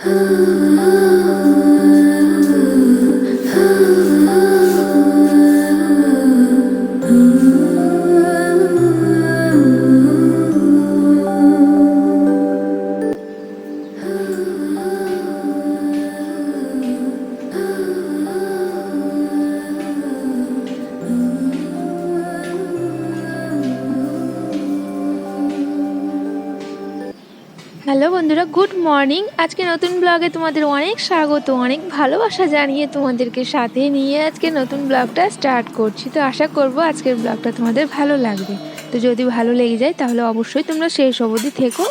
Ooh. Hello বন্ধুরা, good morning. আজকে নতুন ব্লগে তোমাদের অনেক স্বাগত, অনেক ভালোবাসা জানিয়ে তোমাদেরকে সাথে নিয়ে আজকে নতুন ব্লগটা স্টার্ট করছি। তো আশা করব আজকের ব্লগটা তোমাদের ভালো লাগবে। তো যদি ভালো লেগে যায় তাহলে অবশ্যই তোমরা শেষ অবধি থেকো।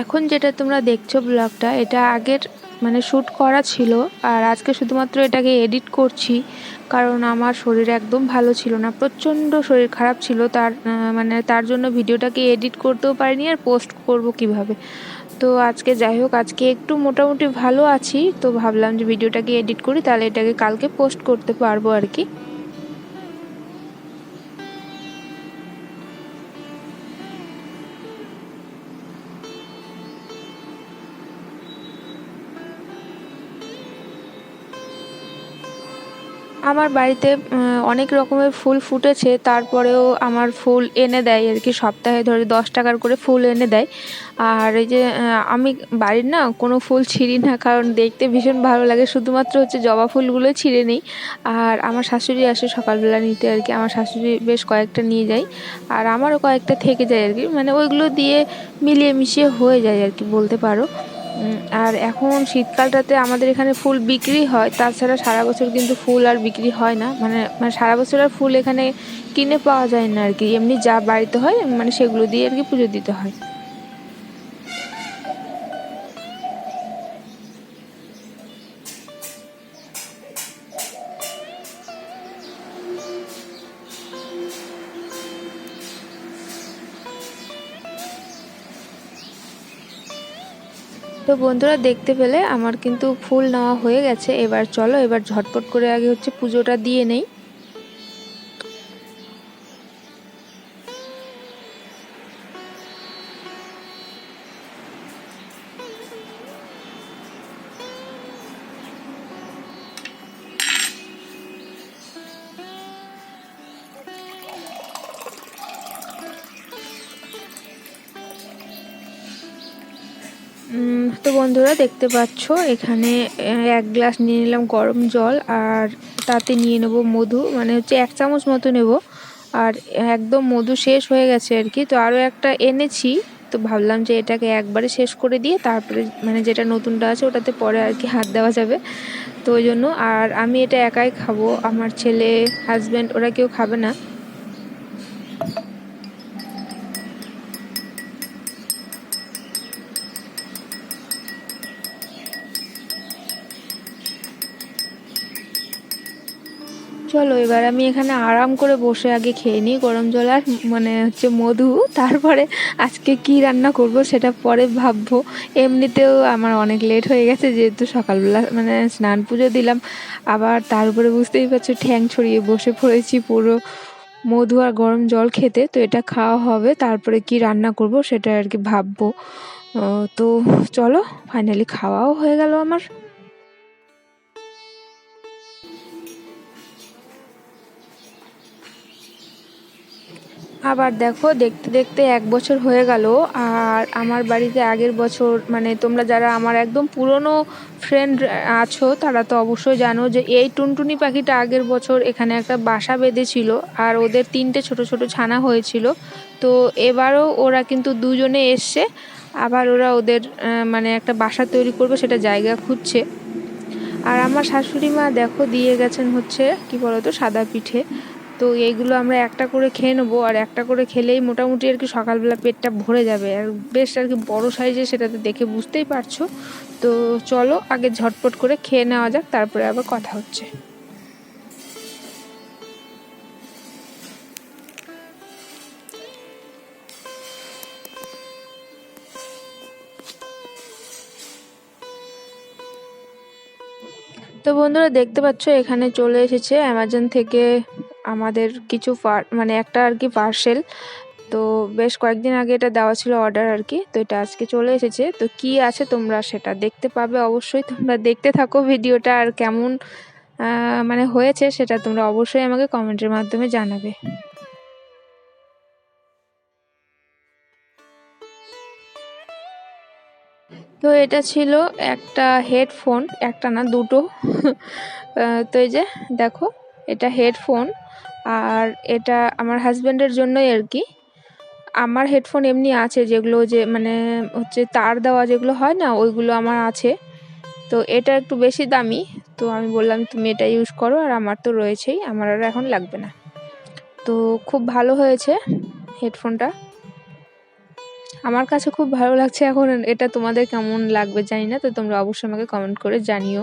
এখন যেটা তোমরা দেখছ ব্লগটা, এটা আগের মানে শ্যুট করা ছিল আর আজকে শুধুমাত্র এটাকে এডিট করছি কারণ আমার শরীর একদম ভালো ছিল না, প্রচণ্ড শরীর খারাপ ছিল তার মানে তার জন্য ভিডিওটাকে এডিট করতেও পারিনি আর পোস্ট করব কীভাবে। তো আজকে যাই হোক, আজকে একটু মোটামুটি ভালো আছি, তো ভাবলাম যে ভিডিওটাকে এডিট করি, তাহলে এটাকে কালকে পোস্ট করতে পারব আর কি। আমার বাড়িতে অনেক রকমের ফুল ফুটেছে, তারপরেও আমার ফুল এনে দেয় আর কি সপ্তাহে ধরে দশ টাকার করে ফুল এনে দেয়। আর এই যে আমি বাড়ির না কোনো ফুল ছিঁড়ি না, কারণ দেখতে ভীষণ ভালো লাগে, শুধুমাত্র হচ্ছে জবা ফুলগুলো ছিঁড়ে নিই। আর আমার শাশুড়ি আসে সকালবেলা নিতে আর কি, আমার শাশুড়ি বেশ কয়েকটা নিয়ে যায়, আর আমারও কয়েকটা থেকে যায় আর কি মানে ওইগুলো দিয়ে মিলিয়ে মিশিয়ে হয়ে যায় আর কি, বলতে পারো। আর এখন শীতকালটাতে আমাদের এখানে ফুল বিক্রি হয়, তাছাড়া সারা বছর কিন্তু ফুল আর বিক্রি হয় না। মানে মানে সারা বছর আর ফুল এখানে কিনে পাওয়া যায় না আর কি। এমনি যা বাড়িতে হয় মানে সেগুলো দিয়ে আর কি পুজো দিতে হয়। তো বন্ধুরা দেখতে পেলে আমার কিন্তু ফুল নেওয়া হয়ে গেছে। এবার চলো, এবার ঝটপট করে আগে হচ্ছে পুজোটা দিয়ে নেই। তো বন্ধুরা দেখতে পাচ্ছ, এখানে এক গ্লাস নিয়ে নিলাম গরম জল আর তাতে নিয়ে নেব মধু মানে হচ্ছে এক চামচ মতো নেব। আর একদম মধু শেষ হয়ে গেছে আর কি, তো আরও একটা এনেছি, তো ভাবলাম যে এটাকে একবারে শেষ করে দিয়ে তারপরে মানে যেটা নতুনটা আছে ওটাতে পরে আর কি হাত দেওয়া যাবে। তো ওই জন্য, আর আমি এটা একাই খাব, আমার ছেলে হাজব্যান্ড ওরা কেউ খাবে না। চলো, এবার আমি এখানে আরাম করে বসে আগে খেয়ে নিই গরম জল আর মানে হচ্ছে মধু। তারপরে আজকে কি রান্না করব সেটা পরে ভাববো। এমনিতেও আমার অনেক লেট হয়ে গেছে, যেহেতু সকালবেলা মানে স্নান পুজো দিলাম। আবার তার উপরে বুঝতেই পারছ, ঠ্যাং ছড়িয়ে বসে পড়েছি পুরো মধু আর গরম জল খেতে। তো এটা খাওয়া হবে, তারপরে কি রান্না করব সেটা আর কি ভাববো। তো চলো ফাইনালি খাওয়াও হয়ে গেল আমার। আবার দেখো, দেখতে দেখতে এক বছর হয়ে গেল, আর আমার বাড়িতে আগের বছর মানে তোমরা যারা আমার একদম পুরনো ফ্রেন্ড আছো, তারা তো অবশ্যই জানো যে এই টুনটুনি পাখিটা আগের বছর এখানে একটা বাসা বেঁধেছিল, আর ওদের তিনটে ছোট ছোট ছানা হয়েছিল। তো এবারও ওরা কিন্তু দুজনে এসছে, আবার ওরা ওদের মানে একটা বাসা তৈরি করবে, সেটা জায়গা খুঁজছে। আর আমার শাশুড়ি মা দেখো, দিয়ে গেছেন হচ্ছে, কি বলতো, সাদা পিঠে। তো এইগুলো আমরা একটা করে খেয়ে নেব, আর একটা করে খেলেই মোটামুটি আর কি সকালবেলা পেটটা ভরে যাবে। আর বেশ আর কি বড়ো সাইজে সেটাতে দেখে বুঝতেই পারছ। তো চলো আগে ঝটপট করে খেয়ে নেওয়া যাক, তারপরে আবার কথা হচ্ছে। তো বন্ধুরা দেখতে পাচ্ছ, এখানে চলে এসেছে অ্যামাজন থেকে আমাদের কিছু মানে একটা আর কি পার্সেল তো বেশ কয়েকদিন আগে এটা দেওয়া ছিল অর্ডার আর কি, তো এটা আজকে চলে এসেছে। তো কি আছে তোমরা সেটা দেখতে পাবে, অবশ্যই তোমরা দেখতে থাকো ভিডিওটা আর কেমন মানে হয়েছে সেটা তোমরা অবশ্যই আমাকে কমেন্টের মাধ্যমে জানাবে। তো এটা ছিল একটা হেডফোন একটা না, দুটো। তো এই যে দেখো এটা হেডফোন আর এটা আমার হাজব্যান্ডের জন্যই আর কি। আমার হেডফোন এমনি আছে যেগুলো যে মানে হচ্ছে তার দেওয়া যেগুলো হয় না, ওইগুলো আমার আছে। তো এটা একটু বেশি দামি। তো আমি বললাম, তুমি এটা ইউজ করো আর আমার তো রয়েছেই, আমার আর এখন লাগবে না। তো খুব ভালো হয়েছে হেডফোনটা আমার কাছে খুব ভালো লাগছে এখন, এটা তোমাদের কেমন লাগবে জানি না, তো তোমরা অবশ্যই আমাকে কমেন্ট করে জানিও।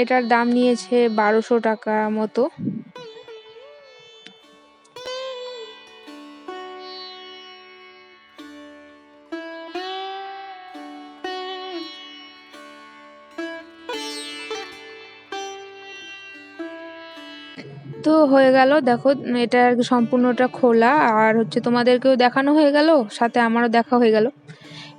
এটার দাম নিয়েছে বারোশো টাকা মতো। তো হয়ে গেল, দেখো, এটা সম্পূর্ণটা খোলা। আর হচ্ছে তোমাদেরকেও দেখানো হয়ে গেল, সাথে আমারও দেখা হয়ে গেল।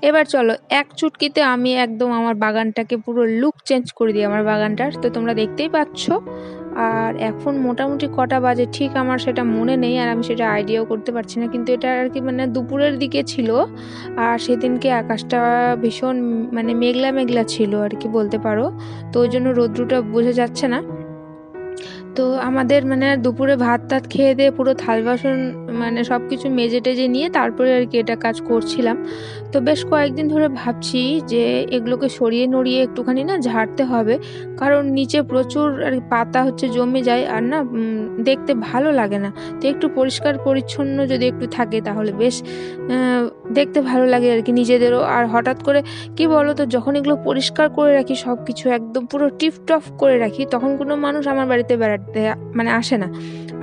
এবার চলো, এক চুটকিতে আমি একদম আমার বাগানটাকে পুরো লুক চেঞ্জ করে দিই আমার বাগানটার। তো তোমরা দেখতেই পাচ্ছ। আর এখন মোটামুটি কটা বাজে? ঠিক আমার সেটা মনে নেই আর আমি সেটা আইডিয়াও করতে পারছি না। কিন্তু এটা আর কি মানে দুপুরের দিকে ছিল। আর সেদিনকে আকাশটা ভীষণ মানে মেঘলা মেঘলা ছিল আর কি বলতে পারো। তো ওই জন্য রৌদ্রটা বোঝা যাচ্ছে না। তো আমাদের মানে দুপুরে ভাত টাত খেয়ে দিয়ে পুরো থাল বাসন মানে সব কিছু মেজে টেজে নিয়ে তারপরে আর কি এটা কাজ করছিলাম। তো বেশ কয়েকদিন ধরে ভাবছি যে এগুলোকে সরিয়ে নড়িয়ে একটুখানি না ঝাড়তে হবে। কারণ নিচে প্রচুর আর পাতা হচ্ছে, জমে যায় আর না দেখতে ভালো লাগে না। তো একটু পরিষ্কার পরিচ্ছন্ন যদি একটু থাকে তাহলে বেশ দেখতে ভালো লাগে আর কি নিজেদেরও। আর হঠাৎ করে, কি বলো তো যখন এগুলো পরিষ্কার করে রাখি সব কিছু একদম পুরো টিপটপ করে রাখি, তখন কোনো মানুষ আমার বাড়িতে বেড়াতে মানে আসে না।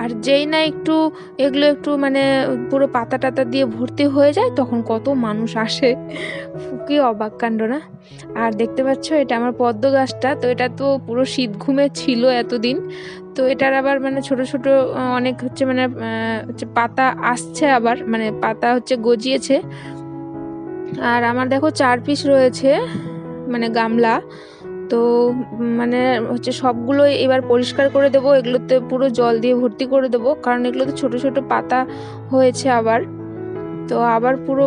আর যেই না একটু এগুলো একটু মানে পুরো পাতা টাতা দিয়ে ভর্তি হয়ে যায়, তখন কত মানুষ আসে। কি অবাক কাণ্ড না? আর দেখতে পাচ্ছ, এটা আমার পদ্ম গাছটা, তো এটা তো পুরো শীত ঘুমে ছিল এতদিন। তো এটার আবার মানে ছোট ছোট অনেক হচ্ছে মানে হচ্ছে পাতা আসছে আবার মানে পাতা হচ্ছে গজিয়েছে। আর আমার দেখো চার পিস রয়েছে মানে গামলা। তো মানে হচ্ছে সবগুলোই এবার পরিষ্কার করে দেবো, এগুলোতে পুরো জল দিয়ে ভর্তি করে দেবো, কারণ এগুলোতে ছোট ছোট পাতা হয়েছে আবার। তো আবার পুরো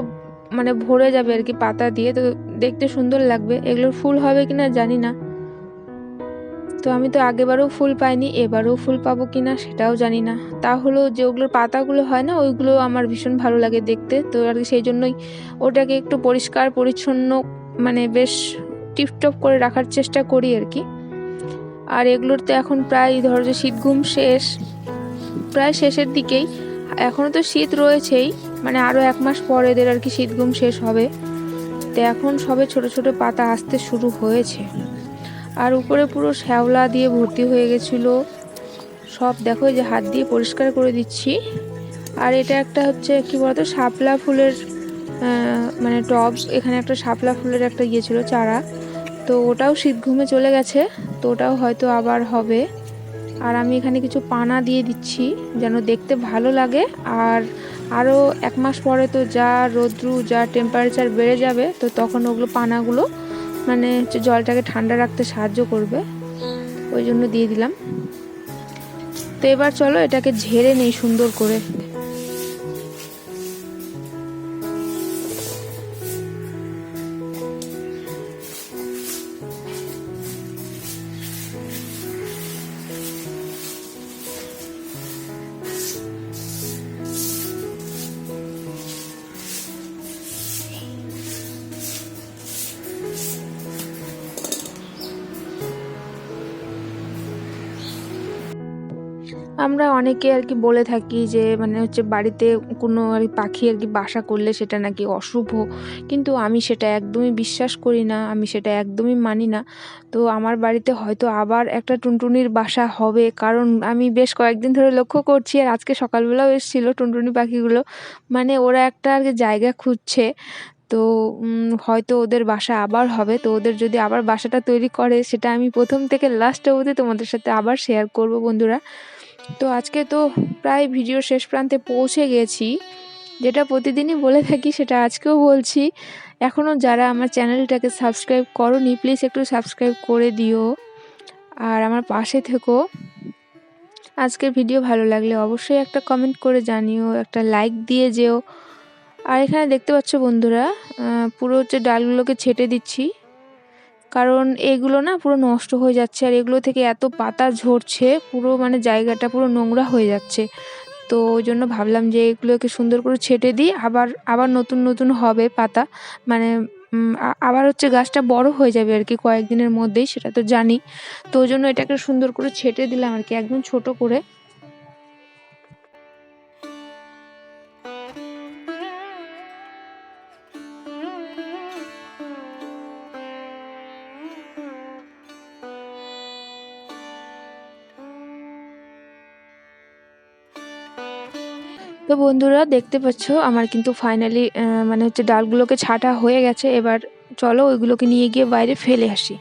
মানে ভরে যাবে আর কি পাতা দিয়ে, তো দেখতে সুন্দর লাগবে। এগুলোর ফুল হবে কি না জানি না। তো আমি তো আগেবারও ফুল পাইনি, এবারও ফুল পাবো কি না সেটাও জানি না। তা হলো যে ওগুলোর পাতাগুলো হয় না, ওইগুলো আমার ভীষণ ভালো লাগে দেখতে। তো আর সেই জন্যই ওটাকে একটু পরিষ্কার, পরিচ্ছন্ন মানে বেশ টিপটপ করে রাখার চেষ্টা করি আর কি। আর এগুলোর তো এখন প্রায়, ধরো যে শীত ঘুম শেষ, প্রায় শেষের দিকেই। এখনও তো শীত রয়েছেই মানে আরও এক মাস পর এদের আর কি শীত ঘুম শেষ হবে। তো এখন সবে ছোট ছোট পাতা আসতে শুরু হয়েছে। আর উপরে পুরো শ্যাওলা দিয়ে ভর্তি হয়ে গেছিল। সব দেখো যে হাত দিয়ে পরিষ্কার করে দিচ্ছি। আর এটা একটা হচ্ছে, কি বলতো, শাপলা ফুলের মানে টব এখানে একটা শাপলা ফুলের একটা ইয়ে ছিল, চারা। তো ওটাও শীত ঘুমে চলে গেছে, তো ওটাও হয়তো আবার হবে। আর আমি এখানে কিছু পানা দিয়ে দিচ্ছি, যেন দেখতে ভালো লাগে। আর আরও এক মাস পরে তো যা রোদ্রু, যা টেম্পারেচার বেড়ে যাবে, তো তখন ওগুলো পানাগুলো মানে হচ্ছে জলটাকে ঠান্ডা রাখতে সাহায্য করবে। ওই জন্য দিয়ে দিলাম। তো এবার চলো এটাকে ঝেড়ে নেই সুন্দর করে। আমরা অনেকে আর কি বলে থাকি যে মানে হচ্ছে বাড়িতে কোনো আর পাখি আর কি বাসা করলে সেটা নাকি অশুভ। কিন্তু আমি সেটা একদমই বিশ্বাস করি না, আমি সেটা একদমই মানি না। তো আমার বাড়িতে হয়তো আবার একটা টুনটুনির বাসা হবে। কারণ আমি বেশ কয়েকদিন ধরে লক্ষ্য করছি আর আজকে সকালবেলাও এসেছিল টুনটুনি পাখিগুলো। মানে ওরা একটা আর কি জায়গা খুঁজছে। তো হয়তো ওদের বাসা আবার হবে। তো ওদের যদি আবার বাসাটা তৈরি করে, সেটা আমি প্রথম থেকে লাস্ট অবধি তোমাদের সাথে আবার শেয়ার করব বন্ধুরা। তো আজকে তো প্রায় ভিডিও শেষ প্রান্তে পৌঁছে গেছি। যেটা প্রতিদিনই বলে থাকি, সেটা আজকেও বলছি। এখনও যারা আমার চ্যানেলটাকে সাবস্ক্রাইব করনি, প্লিজ একটু সাবস্ক্রাইব করে দিও। আর আমার পাশে থেকো। আজকের ভিডিও ভালো লাগলে অবশ্যই একটা কমেন্ট করে জানিও, একটা লাইক দিয়ে যেও। আর এখানে দেখতে পাচ্ছ বন্ধুরা পুরো হচ্ছে ডালগুলোকে ছেটে দিচ্ছি। কারণ এগুলো না পুরো নষ্ট হয়ে যাচ্ছে আর এগুলো থেকে এত পাতা ঝরছে, পুরো মানে জায়গাটা পুরো নোংরা হয়ে যাচ্ছে। তো ওই জন্য ভাবলাম যে এগুলোকে সুন্দর করে ছেটে দিই, আবার আবার নতুন নতুন হবে পাতা। মানে আবার হচ্ছে গাছটা বড় হয়ে যাবে আর কি কয়েকদিনের মধ্যেই, সেটা তো জানি। তো ওই জন্য এটাকে সুন্দর করে ছেটে দিলাম আর কি, একদম ছোট করে। তো বন্ধুরা দেখতে পাচ্ছ, আমার কিন্তু ফাইনালি মানে হচ্ছে ডালগুলোকে ছাটা হয়ে গেছে। এবার চলো ওইগুলোকে নিয়ে গিয়ে বাইরে ফেলে আসি।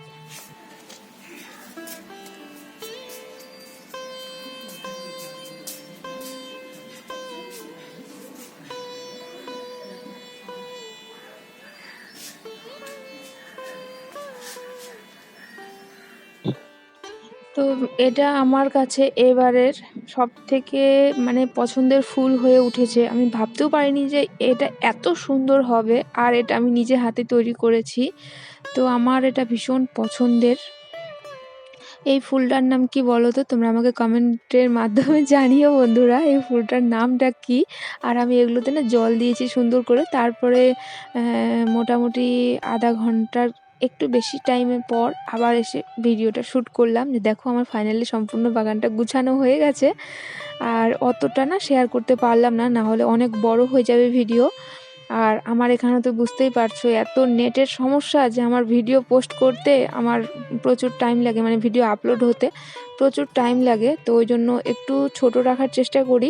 তো এটা আমার কাছে এবারের সব থেকে মানে পছন্দের ফুল হয়ে উঠেছে। আমি ভাবতেও পারিনি যে এটা এত সুন্দর হবে আর এটা আমি নিজে হাতে তৈরি করেছি। তো আমার এটা ভীষণ পছন্দের। এই ফুলটার নাম কি বলো তো? তোমরা আমাকে কমেন্টের মাধ্যমে জানিও বন্ধুরা, এই ফুলটার নামটা কি? আর আমি এগুলোতে না জল দিয়েছি সুন্দর করে। তারপরে মোটামুটি আধা ঘণ্টার একটু বেশি টাইমের পর আবার এসে ভিডিওটা শ্যুট করলাম যে, দেখো আমার ফাইনালি সম্পূর্ণ বাগানটা গুছানো হয়ে গেছে। আর অতটা না শেয়ার করতে পারলাম না না হলে অনেক বড় হয়ে যাবে ভিডিও আর আমার এখানে তো বুঝতেই পারছ, এত নেটের সমস্যা যে, আমার ভিডিও পোস্ট করতে আমার প্রচুর টাইম লাগে মানে ভিডিও আপলোড হতে প্রচুর টাইম লাগে। তো ওই জন্য একটু ছোট রাখার চেষ্টা করি।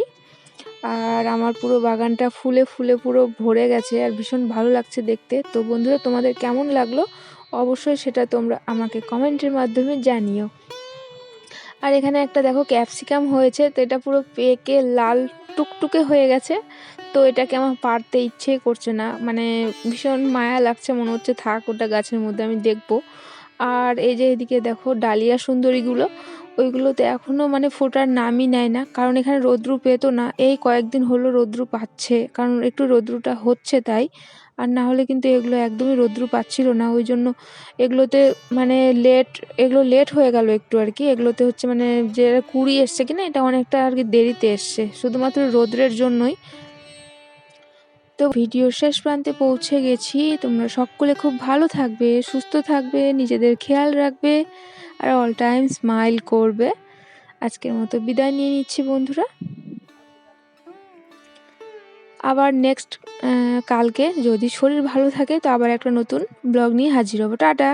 আর আমার পুরো বাগানটা ফুলে ফুলে পুরো ভরে গেছে আর ভীষণ ভালো লাগছে দেখতে। তো বন্ধুরা, তোমাদের কেমন লাগল? অবশ্যই সেটা তোমরা আমাকে কমেন্টের মাধ্যমে জানিও। আর এখানে একটা দেখো ক্যাপসিকাম হয়েছে, তো এটা পুরো পেকে লাল টুকটুকে হয়ে গেছে। তো এটাকে আমার পারতে ইচ্ছে করছে না মানে ভীষণ মায়া লাগছে, মনে হচ্ছে থাক ওটা গাছের মধ্যে আমি দেখব। আর এই যে এদিকে দেখো ডালিয়া সুন্দরীগুলো, ওইগুলোতে এখনও মানে ফোটার নামই নেয় না, কারণ এখানে রৌদ্রু পেতো না। এই কয়েকদিন হলো রৌদ্রু পাচ্ছে, কারণ একটু রৌদ্রুটা হচ্ছে তাই। আর না হলে কিন্তু এগুলো একদমই রৌদ্র পাচ্ছিল না। ওই জন্য এগুলোতে মানে লেট এগুলো লেট হয়ে গেল একটু আর কি। এগুলোতে হচ্ছে মানে যে কুড়ি এসছে কিনা, এটা অনেকটা আর কি দেরিতে এসছে। শুধুমাত্র রৌদ্রের জন্যই। তো ভিডিও শেষ প্রান্তে পৌঁছে গেছি। তোমরা সকলে খুব ভালো থাকবে, সুস্থ থাকবে, নিজেদের খেয়াল রাখবে আর অল টাইম স্মাইল করবে। আজকের মতো বিদায় নিয়ে নিচ্ছি বন্ধুরা। আবার নেক্সট কালকে যদি শরীর ভালো থাকে, তো আবার একটা নতুন ব্লগ নিয়ে হাজির হব। টাটা!